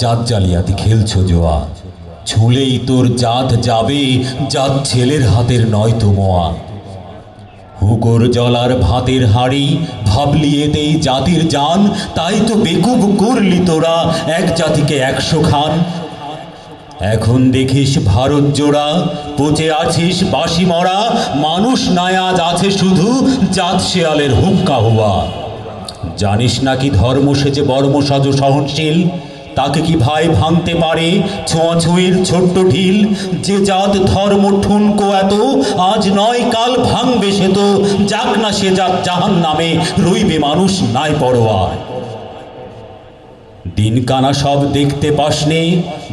জাত জালিয়াতি খেলছো জোয়া। ছুলেই তোর জাত যাবে, জাত ছেলের হাতের নয় তো মোয়া। হুকর জলার ভাতের হাড়ি, ভাবলি এতেই জাতির জান, তাই তো বেকুব করলি তোরা, এক জাতিকে একশো খান। এখন দেখিস ভারত জোড়া, পচে আছিস বাসি মরা, মানুষ নায়াজ আছে শুধু জাত শেয়ালের হুক্কা হওয়া জানিস নাকি ধর্ম সেজে বর্ম সাজ সহনশীল তাকে কি ভাই ভাঙতে পারে? ছোঁয়াছুঁয়ের ছোট্ট ঢিল, যে জাত ধর্ম ঠুনকো এত, আজ নয় কাল ভাঙবে সে তো, যাক না সে যাক জাহান নামে রইবে মানুষ নাই পরোয়া দিন কানা সব দেখতে পাসনে,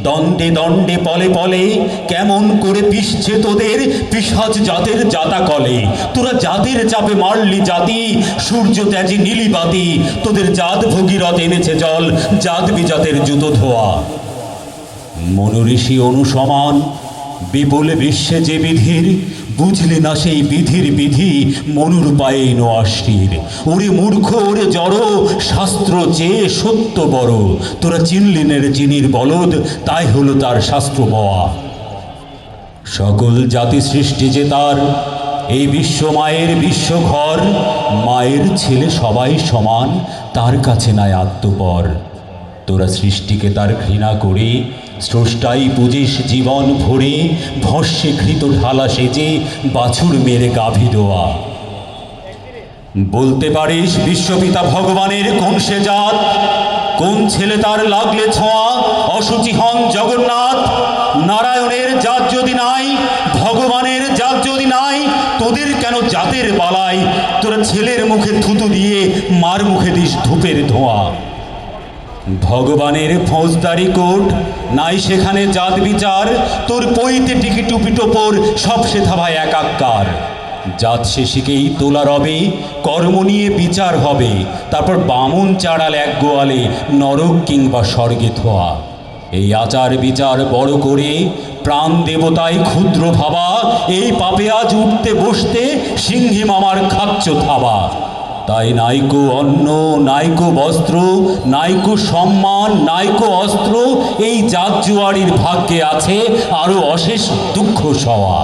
দণ্ডে দণ্ডে পলে পলে কেমন করে পিসছে তোদের পিসাজ জাতের জাতা কলে। তোরা জাতের চাপে মারলি জাতি, সূর্য ত্যাজি নীলি বাতি, তোদের জাত ভগীরথ এনেছে জল, জাত বিজাতের জুতো ধোয়া। মনোঋষি অনুসমান, বিপুল বিশ্বে যে বিধির বুঝলে না সেই বিধির বিধি? মনুর পায়ে নোয়াশির ওরে মূর্খ, ওরে জড়, শাস্ত্র চেয়ে সত্য বড়। তোরা চিনলিনের চিনির বলদ, তাই হলো তার শাস্ত্র বওয়া সকল জাতি সৃষ্টি যে তার, এই বিশ্ব মায়ের বিশ্বঘর মায়ের ছেলে সবাই সমান, তার কাছে নাই আত্মপর। তোরা সৃষ্টিকে তার ঘৃণা করে স্রষ্টাই পুজিস জীবন ভরে, ভস্যে ঘৃত ঢালা সেজে, বাছুর মেরে গাভী দোয়া বলতে পারিস বিশ্বপিতা ভগবানের কোন সে জাত, কোন ছেলে তার লাগলে ছোঁয়া, অসুচি হন জগন্নাথ, নারায়ণের জাত যদি নাই, ভগবানের জাত যদি নাই, তোদের কেন জাতের বালাই তোরা ছেলের মুখে থুতু দিয়ে মার মুখে দিস ধূপের ধোঁয়া। ভগবানের ফৌজদারি কোর্ট, নাই সেখানে জাত বিচার, তোর পইতে টিকি টুপি টোপর, সব সে থাবায় একাকার। জাত শেষিকেই তোলা রবে, কর্ম নিয়ে বিচার হবে, তারপর বামুন চাড়াল এক গোয়ালে, নরক কিংবা স্বর্গে থোয়া এই আচার বিচার বড় করে, প্রাণ দেবতায় ক্ষুদ্র ভাবা, এই পাপে আজ উঠতে বসতে সিংহী মামার খাচ্ছ থাবা। তাই নাইকো অন্ন, নাইকো বস্ত্র, নাইকো সম্মান, নাইকো অস্ত্র, এই জাত জুয়ারির ভাগ্যে আছে আরও অশেষ দুঃখ সওয়া